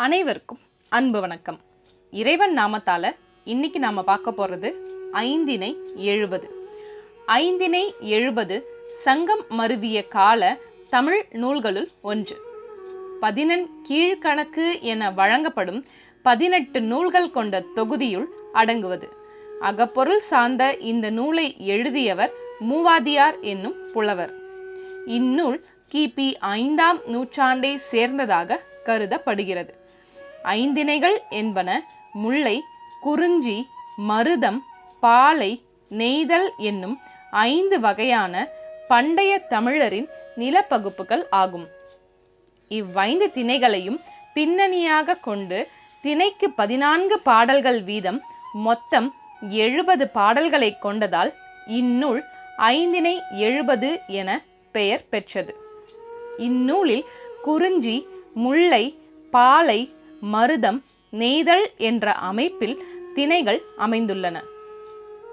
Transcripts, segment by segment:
அனைவருக்கும் அன்பு வணக்கம். இறைவன் நாமத்தால இன்னைக்கு நாம் பார்க்க போகிறது ஐந்தினை எழுபது. ஐந்தினை எழுபது சங்கம் மருவிய கால தமிழ் நூல்களுள் ஒன்று. பதினெண் கீழ்கணக்கு என வழங்கப்படும் பதினெட்டு நூல்கள் கொண்ட தொகுதியுள் அடங்குவது. அகப்பொருள் சார்ந்த இந்த நூலை எழுதியவர் மூவாதியார் என்னும் புலவர். இந்நூல் கிபி ஐந்தாம் நூற்றாண்டை சேர்ந்ததாக கருதப்படுகிறது. ஐந்திணைகள் என்பன முல்லை குறிஞ்சி மருதம் பாலை நெய்தல் என்னும் ஐந்து வகையான பண்டைய தமிழரின் நிலப்பகுப்புகள் ஆகும். இவ்வைந்து திணைகளையும் பின்னணியாக கொண்டு திணைக்கு பதினான்கு பாடல்கள் வீதம் மொத்தம் எழுபது பாடல்களை கொண்டதால் இந்நூல் ஐந்தினை எழுபது என பெயர் பெற்றது. இந்நூலில் குறிஞ்சி முல்லை பாலை மருதம் நெய்தல் என்ற அமைப்பில் திணைகள் அமைந்துள்ளன.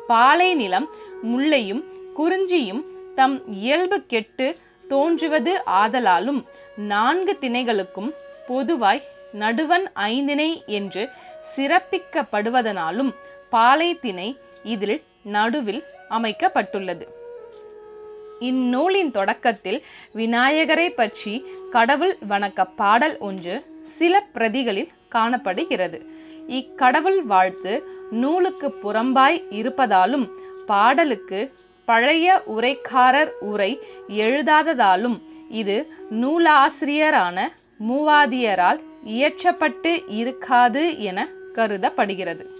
பாலை நிலம் முல்லையும் குறிஞ்சியும் தம் இயல்பு கெட்டு தோன்றுவது ஆதலாலும் நான்கு திணைகளுக்கும் பொதுவாய் நடுவன் ஐந்திணை என்று சிறப்பிக்கப்படுவதனாலும் பாலை திணை இதில் நடுவில் அமைக்கப்பட்டுள்ளது. இந்நூலின் தொடக்கத்தில் விநாயகரை பற்றி கடவுள் வணக்க பாடல் ஒன்று சில பிரதிகளில் காணப்படுகிறது. இக்கடவுள் வாழ்த்து நூலுக்கு புறம்பாய் இருப்பதாலும் பாடலுக்கு பழைய உரைக்காரர் உரை எழுதாததாலும் இது நூலாசிரியரான மூவாதியரால் இயற்றப்பட்டு இருக்காது என கருதப்படுகிறது.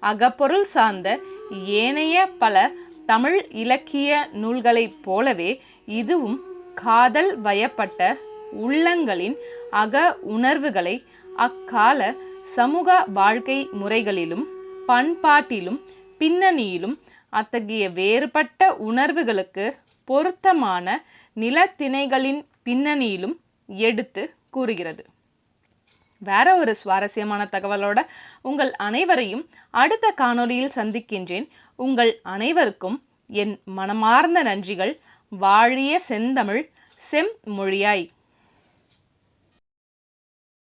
அகப்பொருள் சார்ந்த ஏனைய பல தமிழ் இலக்கிய நூல்களைப் போலவே இதுவும் காதல் வயப்பட்ட உள்ளங்களின் அக உணர்வுகளை அக்கால சமூக வாழ்க்கை முறைகளிலும் பண்பாட்டிலும் பின்னணியிலும் அத்தகைய வேறுபட்ட உணர்வுகளுக்கு பொருத்தமான நிலத்திணைகளின் பின்னணியிலும் எடுத்து கூறுகிறது. வேற ஒரு சுவாரஸ்யமான தகவலோட உங்கள் அனைவரையும் அடுத்த காணொலியில் சந்திக்கின்றேன். உங்கள் அனைவருக்கும் என் மனமார்ந்த நன்றிகள். வாழிய செந்தமிழ் செம்மொழியாய்.